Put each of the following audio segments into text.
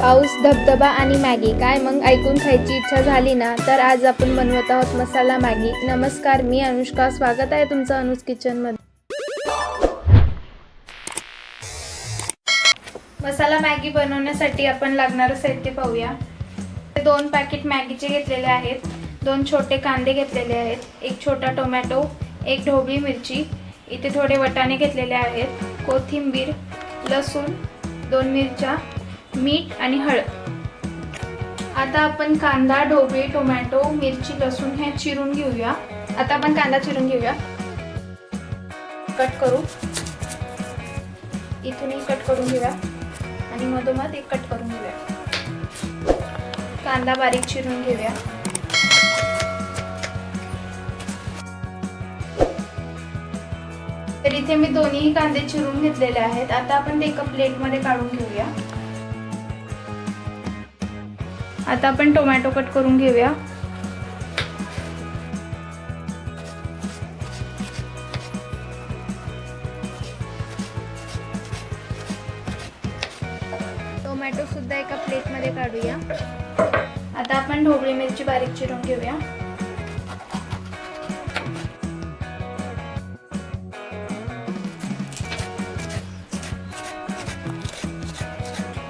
पाऊस धबधबा आणि मॅगी. काय मग? ऐकून खायची इच्छा झाली ना? तर आज आपण बनवत आहोत मसाला मॅगी. नमस्कार मी अनुष्का. स्वागत आहे तुमचं अनुज किचनमध्ये. मसाला मॅगी बनवण्यासाठी आपण लागणारं साहित्य पाहूया. दोन पॅकेट मॅगीचे घेतलेले आहेत. दोन छोटे कांदे घेतलेले आहेत. एक छोटा टोमॅटो एक ढोबळी मिरची. इथे थोडे वटाणे घेतलेले आहेत. कोथिंबीर लसूण दोन मिरच्या मीठ आणि हळद. आता आपण कांदा ढोबळी टोमॅटो मिरची लसूण हे चिरून घेऊया. आता आपण कांदा चिरून घेऊया. कट करू. इथूनही कट करून घेऊया. आणि मधोमध एक कट करून घेऊया. कांदा बारीक चिरून घेऊया. तर इथे मी दोन्ही कांदे चिरून घेतलेले आहेत. आता आपण ते एका प्लेटमध्ये काढून घेऊया. आता आपण टोमॅटो कट करून घेऊया. टोमॅटो सुद्धा एका प्लेटमध्ये काढूया. आता आपण ढोबळी मिरची बारीक चिरून घेऊया.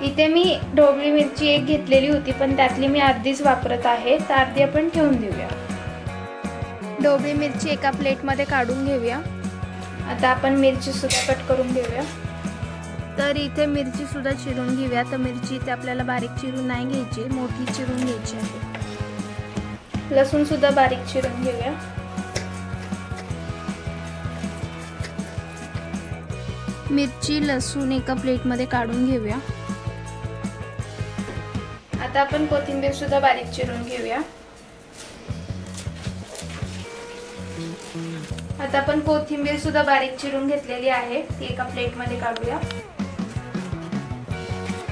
इथे मी ढोबळी मिरची एक घेतलेली होती पण त्यातली मी अर्धीच वापरत आहे. तर अर्धी आपण ठेवून देऊया. ढोबळी मिरची एका प्लेटमध्ये काढून घेऊया. आता आपण मिरची सुद्धा कट करून घेऊया. तर इथे मिरची सुद्धा चिरून घेऊया. तर मिरची इथे आपल्याला बारीक चिरून नाही घ्यायची मोठी चिरून घ्यायची आहे. लसूण सुद्धा बारीक चिरून घेऊया. मिरची लसूण एका प्लेटमध्ये काढून घेऊया. आता आपण कोथिंबीर सुद्धा बारीक चिरून घेऊया. आता आपण कोथिंबीर सुद्धा बारीक चिरून घेतलेली आहे. ती एका प्लेटमध्ये काढूया.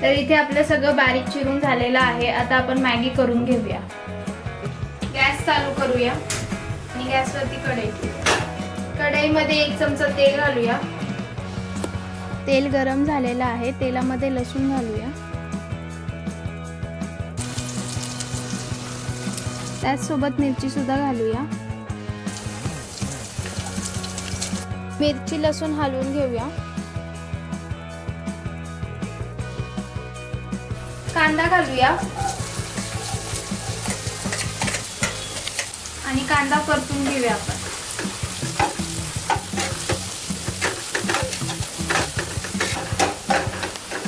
तर इथे आपलं सगळं बारीक चिरून झालेलं आहे. आता आपण मॅगी करून घेऊया. गॅस चालू करूया आणि गॅसवरती कढई ठेवूया. कढईमध्ये एक चमचा तेल घालूया. तेल गरम झालेलं आहे. तेलामध्ये लसूण घालूया. त्याचसोबत मिरची सुद्धा घालूया. मिरची लसूण हलवून घेऊया. कांदा घालूया. आणि कांदा परतून घेऊया आपण.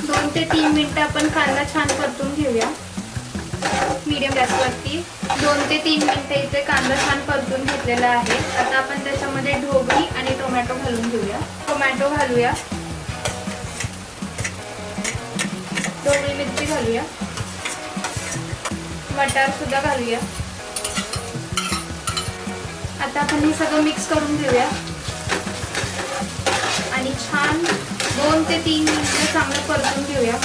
दोन ते तीन मिनिटं आपण कांदा छान परतून घेऊया. मीडियम गॅसवरती दोन ते तीन मिनटं इथे कांदा छान परतून घेतलेला आहे. आता आपण त्याच्यामध्ये ढोबळी आणि टोमॅटो घालून घेऊया. टोमॅटो घालूया. ढोबळी मिरची घालूया. मटार सुद्धा घालूया. आता आपण हे सगळं मिक्स करून घेऊया. आणि छान दोन ते तीन मिनटं चांगलं परतून घेऊया.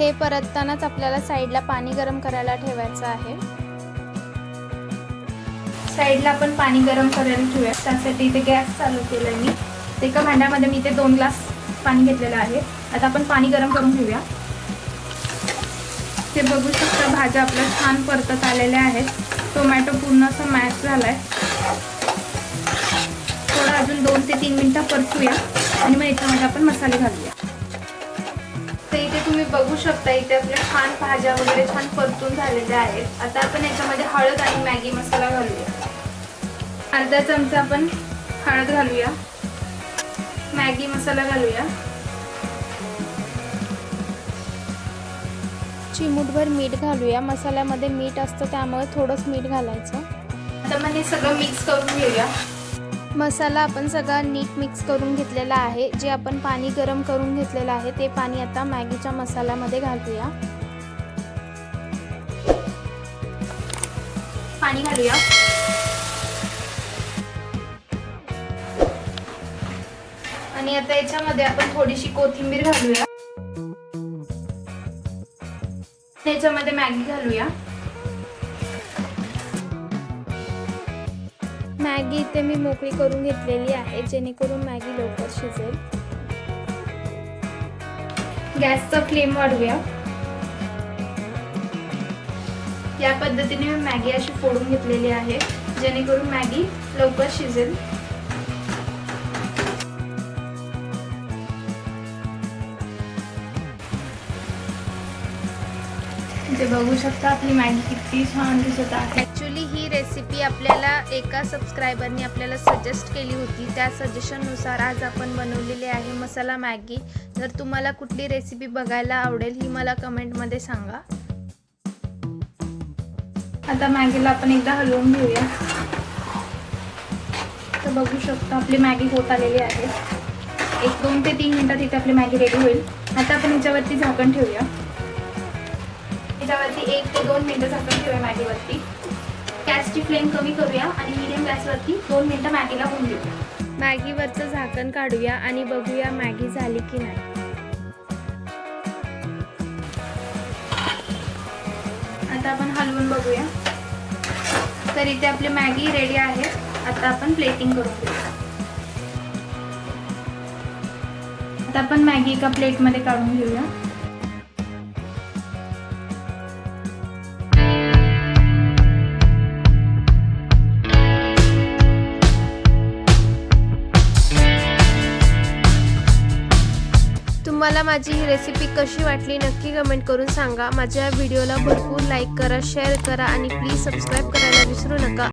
हे परततानाच आपल्याला साईडला पाणी गरम करायला ठेवायचं आहे. साईडला आपण पाणी गरम करायला ठेवूया. त्यासाठी इथे गॅस चालू केलाय मी. एका भांड्यामध्ये मी इथे दोन ग्लास पाणी घेतलेलं आहे. आता आपण पाणी गरम करून घेऊया. ते बघू शकता भाज्या आपल्या छान परतत आलेल्या आहेत. टोमॅटो पूर्ण असं मॅश झालाय. थोडं अजून दोन ते तीन मिनिटं परतूया आणि मग याच्यामध्ये आपण मसाले घालूया. तुम्ही बघू शकता इथे आपल्या छान भाज्या वगैरे छान परतून झालेल्या आहेत. आता आपण याच्यामध्ये हळद आणि मॅगी मसाला घालूया. अर्धा चमचा आपण हळद घालूया. मॅगी मसाला घालूया. चिमूटभर मीठ घालूया. मसाल्यामध्ये मीठ असतं त्यामुळे थोडंच मीठ घालायचं. आता मग हे सगळं मिक्स करून घेऊया. मसाला आपण सगळा नीट मिक्स करून घेतलेला आहे. जे आपण पाणी गरम करून घेतलेलं आहे ते पाणी आता मॅगीच्या मसाल्यामध्ये घालूया. पाणी घालूया. आणि आता याच्यामध्ये आपण थोडीशी कोथिंबीर घालूया. याच्यामध्ये मॅगी घालूया. मॅगी इथे मी मोकळी करून घेतलेली आहे जेणेकरून मॅगी लवकर शिजेल. गॅसचा फ्लेम वाढवूया. या पद्धतीने मी मॅगी अशी फोडून घेतलेली आहे जेणेकरून मॅगी लवकर शिजेल. ते बघू शकता आपली मॅगी किती छान दिसत आहे. ॲक्च्युली ही रेसिपी आपल्याला एका सबस्क्रायबरने आपल्याला सजेस्ट केली होती. त्या सजेशननुसार आज आपण बनवलेली आहे मसाला मॅगी. जर तुम्हाला कुठली रेसिपी बघायला आवडेल ही मला कमेंटमध्ये सांगा. आता मॅगीला आपण एकदा हलवून घेऊया. तर बघू शकतो आपली मॅगी होत आलेली आहे. एक दोन ते तीन मिनटात इथे आपली मॅगी रेडी होईल. आता आपण याच्यावरती झाकण ठेवूया. याच्यावरती एक ते दोन मिनटं झाकण ठेवूया मॅगीवरती. गॅसची फ्लेम कमी करूया आणि मिडियम गॅसवरती दोन मिनटं मॅगीला होऊन देऊया. मॅगीवरचं झाकण काढूया आणि बघूया मॅगी झाली की नाही. आता आपण हलवून बघूया. तर इथे आपली मॅगी रेडी आहे. आता आपण प्लेटिंग करून घेऊया आता आपण मॅगी एका प्लेटमध्ये काढून घेऊया. तुम्हाला माझी ही रेसिपी कशी वाटली नक्की कमेंट करून सांगा. माझ्या व्हिडिओला भरपूर लाईक करा शेअर करा आणि प्लीज सबस्क्राईब करायला विसरू नका.